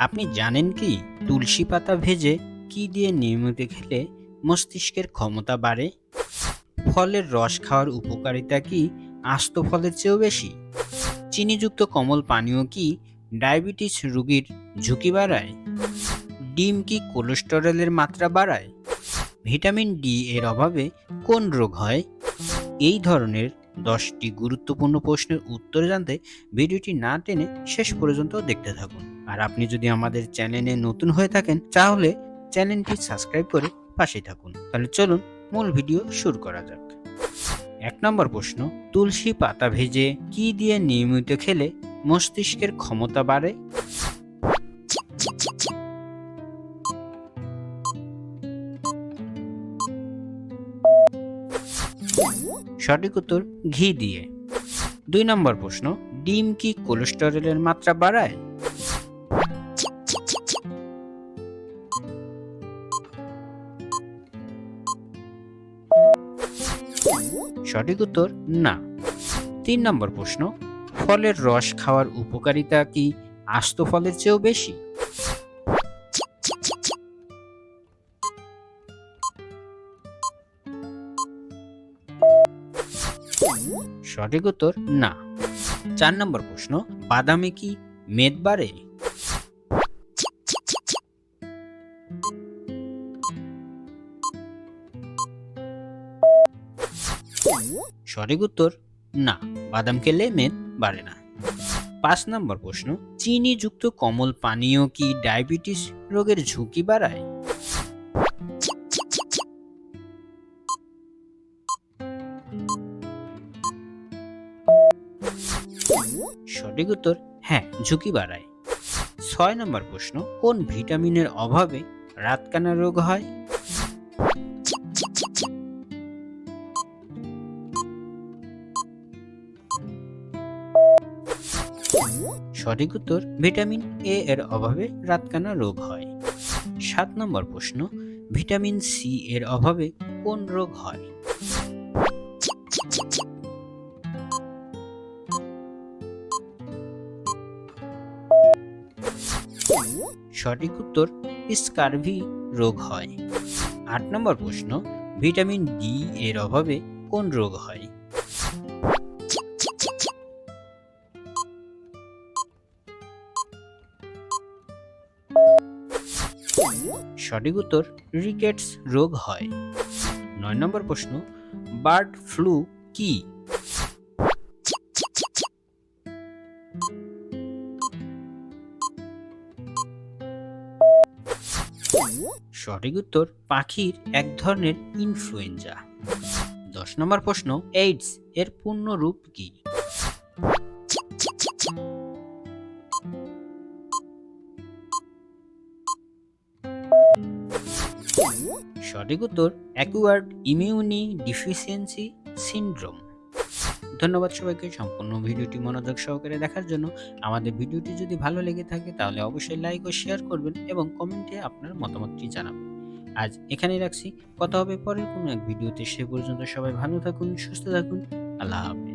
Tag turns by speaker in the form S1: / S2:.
S1: আপনি জানেন কি? তুলসী পাতা ভেজে কি দিয়ে নিয়মিত খেলে মস্তিষ্কের ক্ষমতা বাড়ে? ফলের রস খাওয়ার উপকারিতা কি আস্ত ফলের চেয়েও বেশি? চিনিযুক্ত কমল পানীয় কি ডায়াবেটিস রোগীর ঝুঁকি বাড়ায়? ডিম কি কোলেস্টেরলের মাত্রা বাড়ায়? ভিটামিন ডি এর অভাবে কোন রোগ হয়? এই ধরনের দশটি গুরুত্বপূর্ণ প্রশ্নের উত্তর জানতে ভিডিওটি না টেনে শেষ পর্যন্ত দেখতে থাকুন। আর আপনি যদি আমাদের চ্যানেলে নতুন হয়ে থাকেন, তাহলে চ্যানেলটি সাবস্ক্রাইব করে পাশেই থাকুন। তাহলে চলুন মূল ভিডিও শুরু করা যাক। এক নম্বর প্রশ্ন, তুলসী পাতা ভেজে কি দিয়ে নিয়মিত খেলে মস্তিষ্কের ক্ষমতা বাড়ে? সঠিক উত্তর, ঘি দিয়ে। দুই নম্বর প্রশ্ন, ডিম কি কোলেস্টেরলের মাত্রা বাড়ায়? সঠিক উত্তর, না। তিন নম্বর প্রশ্ন, ফলের রস খাওয়ার উপকারিতা কি আস্ত ফলের চেয়েও বেশি? সঠিক উত্তর, না। চার নম্বর প্রশ্ন, বাদামে কি মেদ বাড়ে সঠিক উত্তর, না। বাদাম খেলে মেদ বাড়ে না। পাঁচ নম্বর প্রশ্ন, চিনিযুক্ত কমল পানীয় কি ডায়াবেটিস রোগের ঝুঁকি বাড়ায়? সঠিক উত্তর হ্যাঁ ঝুঁকি বাড়ায়। ছয় নম্বর প্রশ্ন, কোন ভিটামিনের অভাবে রাতকানা রোগ হয়? সঠিক উত্তর, ভিটামিন এ এর অভাবে রাতকানা রোগ হয়। সাত নম্বর প্রশ্ন, ভিটামিন সি এর অভাবে কোন রোগ হয়? সঠিক উত্তর, স্কারভি রোগ হয়। আট নম্বর প্রশ্ন, ভিটামিন ডি এর অভাবে কোন রোগ হয়? সঠিক উত্তর রিকেটস রোগ হয়। নয় নম্বর প্রশ্ন, বার্ড ফ্লু কি? সঠিক উত্তর, পাখির এক ধরনের ইনফ্লুয়েঞ্জা দশ নম্বর প্রশ্ন এইডস এর পূর্ণ রূপ কি? সঠিক উত্তর অ্যাকুয়ার্ড ইমিউনি ডিফিসিয়েন্সি সিনড্রোম ধন্যবাদ সবাইকে সম্পূর্ণ ভিডিওটি মনোযোগ সহকারে দেখার জন্য। আমাদের ভিডিওটি যদি ভালো লেগে থাকে তাহলে অবশ্যই লাইক ও শেয়ার করবেন এবং কমেন্টে আপনার মতামতটি জানাবেন। আজ এখানেই রাখছি। কথা হবে পরের কোনো এক ভিডিওতে। সে পর্যন্ত সবাই ভালো থাকুন, সুস্থ থাকুন। আল্লাহ হাফেজ।